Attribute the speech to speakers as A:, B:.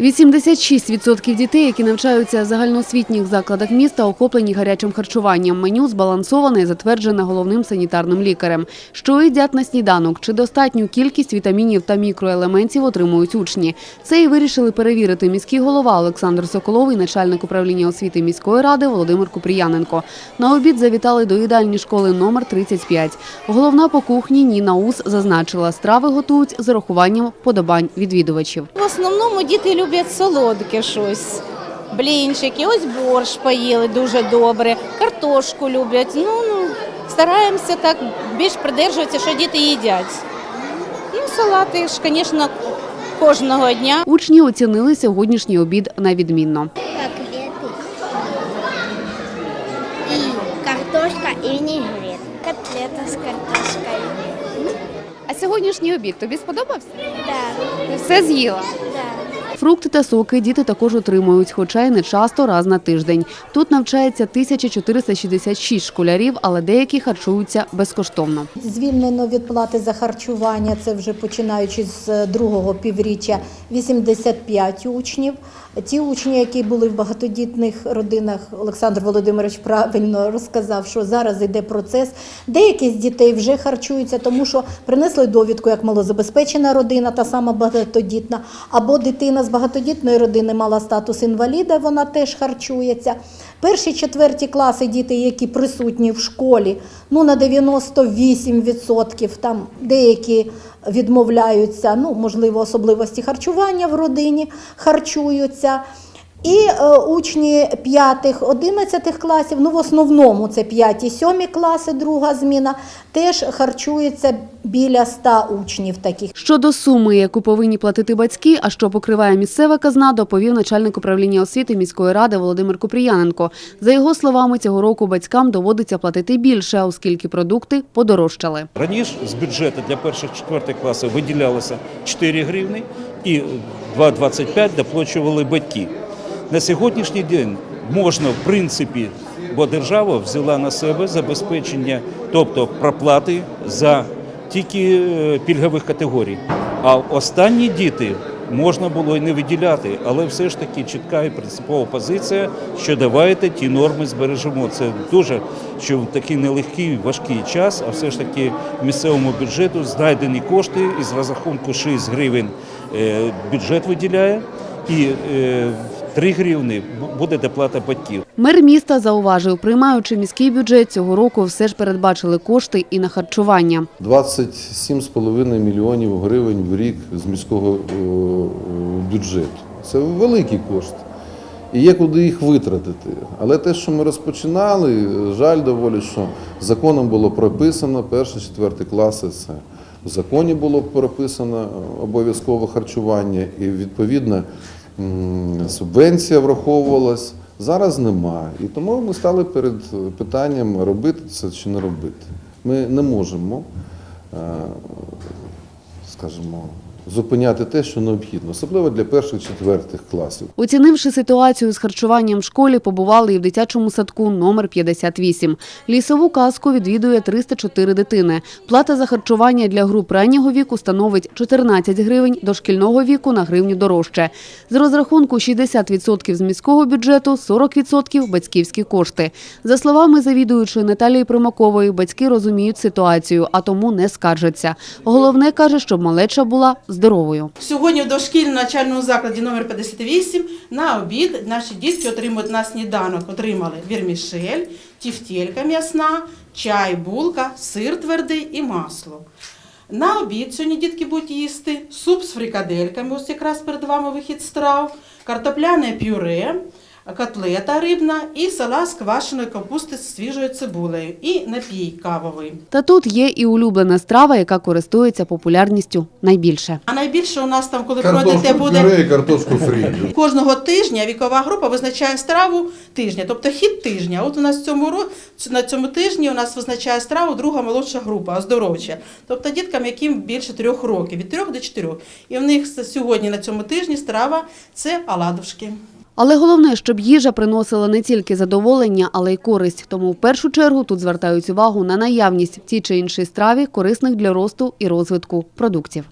A: 86% дітей, які навчаються в загальноосвітніх закладах міста, охоплені гарячим харчуванням. Меню збалансоване і затверджене головним санітарним лікарем. Що їдять на сніданок, чи достатню кількість вітамінів та мікроелементів отримують учні. Це і вирішили перевірити міський голова Олександр Соколов і начальник управління освіти міської ради Володимир Купріяненко. На обід завітали до їдальні школи номер 35. Головна по кухні Ніна Ус зазначила, страви готують з урахуванням подобань відвідувачів.
B: В основному діти люблять солодке щось. Блінчики, ось борщ поїли дуже добре, картошку люблять. Ну, ну стараємося так більш придержуватися, що діти їдять. Ну, салати ж, звісно, кожного дня.
A: Учні оцінили сьогоднішній обід на відмінно.
C: и картошка и винегрет. Котлета с картошкой.
A: А сьогоднішній обід тобі сподобався?
C: Да,
A: Все з'їла.
C: да.
A: Фрукти та соки діти також отримують, хоча й не часто раз на тиждень. Тут навчається 1466 школярів, але деякі харчуються безкоштовно.
D: Звільнено від плати за харчування, це вже починаючи з другого півріччя, 85 учнів. Ті учні, які були в багатодітних родинах, Олександр Володимирович правильно розказав, що зараз йде процес. Деякі з дітей вже харчуються, тому що принесли довідку як малозабезпечена родина, та сама багатодітна, або дитина з багатодітної родини мала статус інваліда, вона теж харчується. Перші четверті класи діти, які присутні в школі, ну на 98%, там деякі відмовляються, ну можливо, особливості харчування в родині харчуються. І е, учні 5-11 класів, ну в основному це 5-7 класи, друга зміна, теж харчуються біля 100 учнів таких.
A: Щодо суми, яку повинні платити батьки, а що покриває місцева казна, доповів начальник управління освіти міської ради Володимир Купріяненко. За його словами, цього року батькам доводиться платити більше, оскільки продукти подорожчали.
E: Раніше з бюджету для перших четвертих класів виділялося 4 гривні і 2,25 доплачували батьки. На сьогоднішній день можна, в принципі, бо держава взяла на себе забезпечення, тобто проплати за тільки е, пільгових категорій. А останні діти можна було і не виділяти, але все ж таки чітка і принципова позиція, що давайте ті норми збережемо. Це дуже що в такий нелегкий важкий час, а все ж таки місцевому бюджету знайдені кошти із розрахунку 6 гривень е, бюджет виділяє і е, 3 гривні буде доплата батьків.
A: Мер міста зауважив, приймаючи міський бюджет цього року, все ж передбачили кошти і на харчування.
F: 27,5 мільйонів гривень в рік з міського е, бюджету. Це великі кошти. І є куди їх витратити. Але те, що ми розпочинали, жаль доволі, що законом було прописано перші, четверті класи. Це в законі було прописано обов'язкове харчування, і відповідно субвенція враховувалась. Зараз немає. І тому ми стали перед питанням, робити це чи не робити. Ми не можемо, е, скажімо, зупиняти те, що необхідно, особливо для перших четвертих класів.
A: Оцінивши ситуацію з харчуванням в школі, побували і в дитячому садку номер 58. Лісову казку відвідує 304 дитини. Плата за харчування для груп раннього віку становить 14 гривень, дошкільного віку на гривню дорожче. З розрахунку 60% з міського бюджету, 40% – батьківські кошти. За словами завідуючої Наталії Примакової, батьки розуміють ситуацію, а тому не скаржаться. Головне, каже, щоб малеча була здоровою.
G: Сьогодні в дошкільному навчальному закладі номер 58 на обід наші дітки отримують на сніданок. Отримали вірмішель, тіфтелька м'ясна, чай, булка, сир твердий і масло. На обід сьогодні дітки будуть їсти суп з фрикадельками, ось якраз перед вами вихід страв, картопляне пюре, котлета рибна і салат з квашеної капусти з свіжою цибулею і напій кавовий.
A: Та тут є і улюблена страва, яка користується популярністю найбільше.
G: А найбільше у нас там, коли пройдете, буде
H: пюре картошку фрі.
G: Кожного тижня вікова група визначає страву тижня, тобто хід тижня. От у нас в цьому ро- на цьому тижні у нас визначає страву друга молодша група, оздоровча. Тобто діткам, яким більше трьох років, від трьох до чотирьох. І в них сьогодні на цьому тижні страва це оладушки.
A: Але головне, щоб їжа приносила не тільки задоволення, але й користь. Тому в першу чергу тут звертають увагу на наявність в тій чи іншій страві корисних для росту і розвитку продуктів.